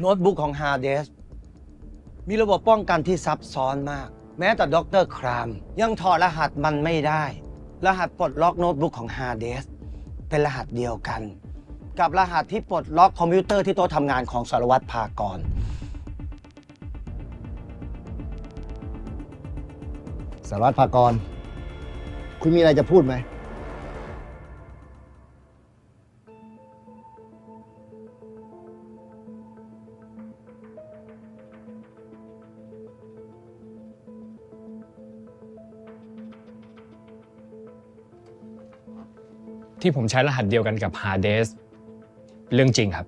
โน้ตบุ๊กของ Hard d i s มีระบบป้องกันที่ซับซ้อนมาก แม้แต่ด็อกเตอร์ครามยังถอดรหัสมันไม่ได้ รหัสปลดล็อกโน้ตบุ๊กของ Hard d i s เป็นรหัสเดียวกัน กับรหัสที่ปลดล็อกคอมพิวเตอร์ที่โต๊ะทำงานของสารวัตรภากรสารวัตรภากร คุณมีอะไรจะพูดไหม ที่ผมใช้รหัสเดียวกันกับ Hard d i s k เรื่องจริงครับ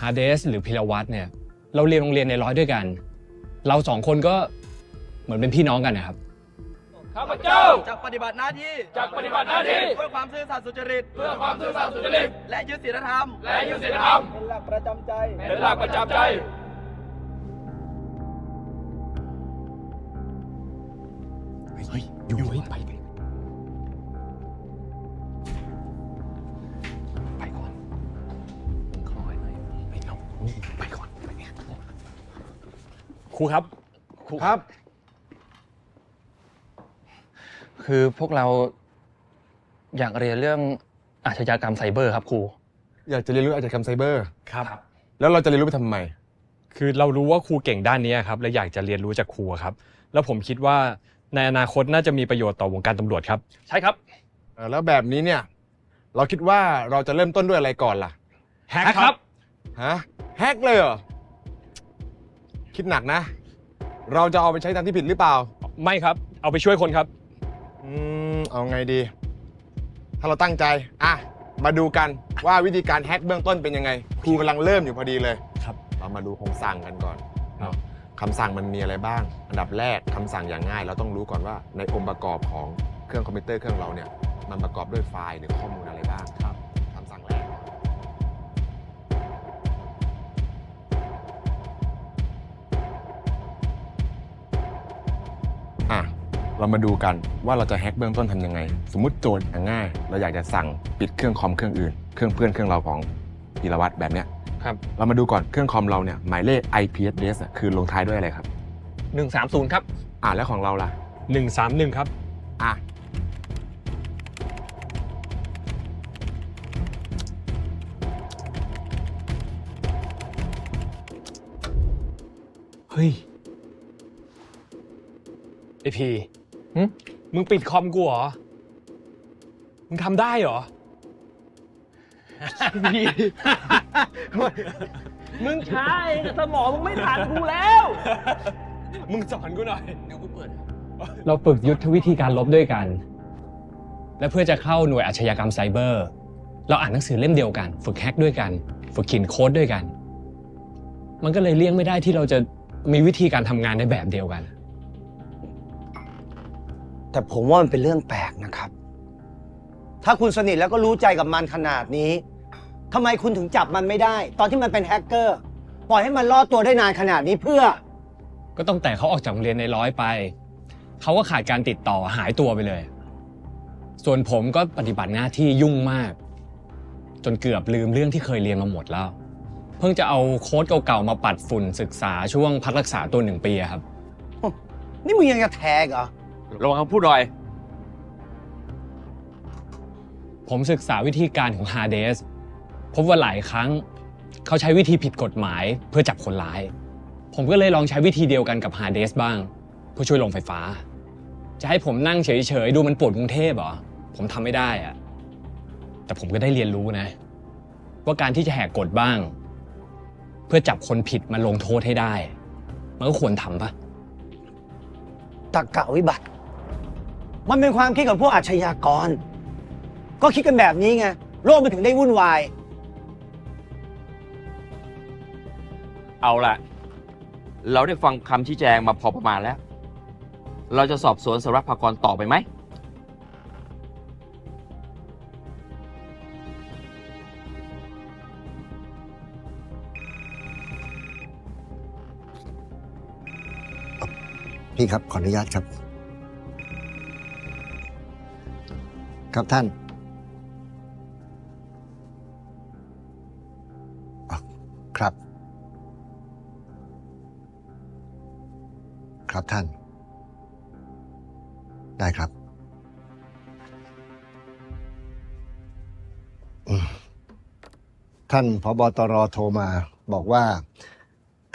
Hard d i s k หรือพิรวัตรเนี่ย เราเรียนโรงเรียนในร้อยด้วยกัน เราสองคนก็เหมือนเป็นพี่น้องกันนะครับ ข้าพเจ้าจะปฏิบัติหน้าที่จากปฏิบัติหน้าที่เพื่อความซื่อสัตย์สุจริต เพื่อความซื่อสัตย์สุจริตและยึดศีลธรรม และยึดศีลธรรมเป็นหลักประจำใจ เป็นหลักประจำใจ เฮ้ย อยู่เฮ้ยไปไปไปก่อนคอยหน่อยไปเอาไปก่อน ไปเนี่ยครูครับ ครูครับ คือพวกเราอยากเรียนเรื่องอาชญากรรมไซเบอร์ครับครู อยากจะเรียนรู้อาชญากรรมไซเบอร์ ครับ แล้วเราจะเรียนรู้ไปทำไม คือเรารู้ว่าครูเก่งด้านนี้ครับและอยากจะเรียนรู้จากครูครับ แล้วผมคิดว่า ในอนาคตน่าจะมีประโยชน์ต่อวงการตำรวจครับ ใช่ครับ เออแล้วแบบนี้เนี่ย เราคิดว่าเราจะเริ่มต้นด้วยอะไรก่อนล่ะแฮกครับฮะแฮกเลยเหรอคิดหนักนะ เราจะเอาไปใช้ทางที่ผิดหรือเปล่า ไม่ครับ เอาไปช่วยคนครับ อืมเอาไงดี ถ้าเราตั้งใจ อะ มาดูกันว่าวิธีการแฮกเบื้องต้นเป็นยังไง ครูกำลังเริ่มอยู่พอดีเลยครับ เรามาดูคำสั่งกันก่อนเนาะ คำสั่งมันมีอะไรบ้าง อันดับแรกคำสั่งอย่างง่าย เราต้องรู้ก่อนว่าในองค์ประกอบของเครื่องคอมพิวเตอร์เครื่องเราเนี่ยมันประกอบด้วยไฟล์หรือข้อมูลอะไรบ้างครับคำสั่งแรก อะ เรามาดูกันว่าเราจะแฮ็กเบื้องต้นทำยังไง สมมุติโจทย์อย่างง่าย เราอยากจะสั่งปิดเครื่องคอมเครื่องอื่น เครื่องเพื่อนเครื่องเราของพีรวัตรแบบเนี้ย ครับ เรามาดูก่อนเครื่องคอมเราเนี่ยหมายเลข IP address อะคือลงท้ายด้วยอะไรครับ 130 ครับ อ่าแล้วของเราล่ะ 131 ครับ อะเฮ้ยไอพีหึมึงปิดคอมกูเหรอ มึงทำได้เหรอ มึงช้าเองสมองมึงไม่ทันกูแล้ว มึงสอนกูหน่อย เดี๋ยวกูเปิด เราฝึกยุทธวิธีการลบด้วยกัน และเพื่อจะเข้าหน่วยอาชญากรรมไซเบอร์ เราอ่านหนังสือเล่มเดียวกัน ฝึกแฮกด้วยกัน ฝึกเขียนโค้ดด้วยกัน มันก็เลยเลี่ยงไม่ได้ที่เราจะมีวิธีการทำงานในแบบเดียวกัน แต่ผมว่ามันเป็นเรื่องแปลกนะครับ ถ้าคุณสนิทแล้วก็รู้ใจกับมันขนาดนี้ทำไมคุณถึงจับมันไม่ได้ ตอนที่มันเป็นแฮกเกอร์ ปล่อยให้มันรอดตัวได้นานขนาดนี้เพื่อ ก็ตั้งแต่เขาออกจากโรงเรียนในร้อยไป เขาก็ขาดการติดต่อหายตัวไปเลย ส่วนผมก็ปฏิบัติหน้าที่ยุ่งมาก จนเกือบลืมเรื่องที่เคยเรียนมาหมดแล้ว เพิ่งจะเอาโค้ดเก่าๆมาปัดฝุ่นศึกษาช่วงพักรักษาตัวหนึ่งปีอะครับ นี่มึงยังจะแทกเหรอ ระวังคำพูดหน่อย ผมศึกษาวิธีการของ Hard d e s พบว่าหลายครั้งเขาใช้วิธีผิดกฎหมายเพื่อจับคนร้าย ผมก็เลยลองใช้วิธีเดียวกันกับ Hard d e s บ้าง เพื่อช่วยลงไฟฟ้า จะให้ผมนั่งเฉยๆ ดูมันปวดกรุงเทพเหรอ ผมทำไม่ได้อะแต่ผมก็ได้เรียนรู้นะ ว่าการที่จะแหกกฎบ้าง เพื่อจับคนผิดมาลงโทษให้ได้ มันก็ควรทำปะตักกะวิบัติ มันเป็นความคิดของพวกอาชญากร ก็คิดกันแบบนี้ไงโลกมันถึงได้วุ่นวาย เอาละเราได้ฟังคำชี้แจงมาพอประมาณแล้ว เราจะสอบสวนสารวัตรภากรต่อไปไหม พี่ครับขออนุญาตครับ ครับท่าน ครับ ครับท่าน ได้ครับ ท่านพบตรโทรมา บอกว่า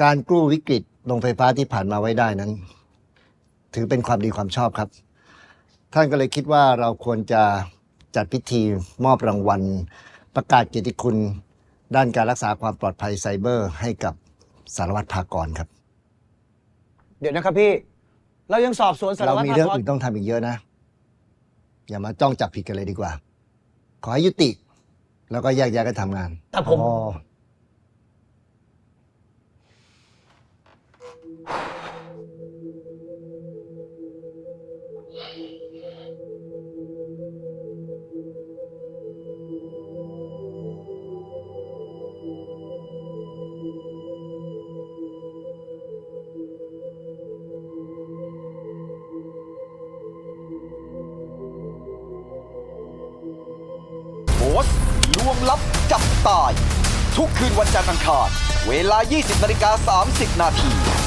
การกู้วิกฤตโรงไฟฟ้าที่ผ่านมาไว้ได้นั้น ถือเป็นความดีความชอบครับ ท่านก็เลยคิดว่าเราควรจะจัดพิธีมอบรางวัล ประกาศเกียรติคุณ ด้านการรักษาความปลอดภัยไซเบอร์ให้กับสารวัตรภากรครับ เดี๋ยวนะครับพี่ เรายังสอบสวนสารเราวัตรมีเรื่องภากรอื่นต้องทำอีกเยอะนะ อย่ามาจ้องจับผิดกันเลยดีกว่า ขอให้ยุติ แล้วก็แยกย้ายกันทำงานแต่ผมอ๋อ ตาย ทุกคืนวันจันทร์อังคาร เวลา 20นาฬิกา30 นาที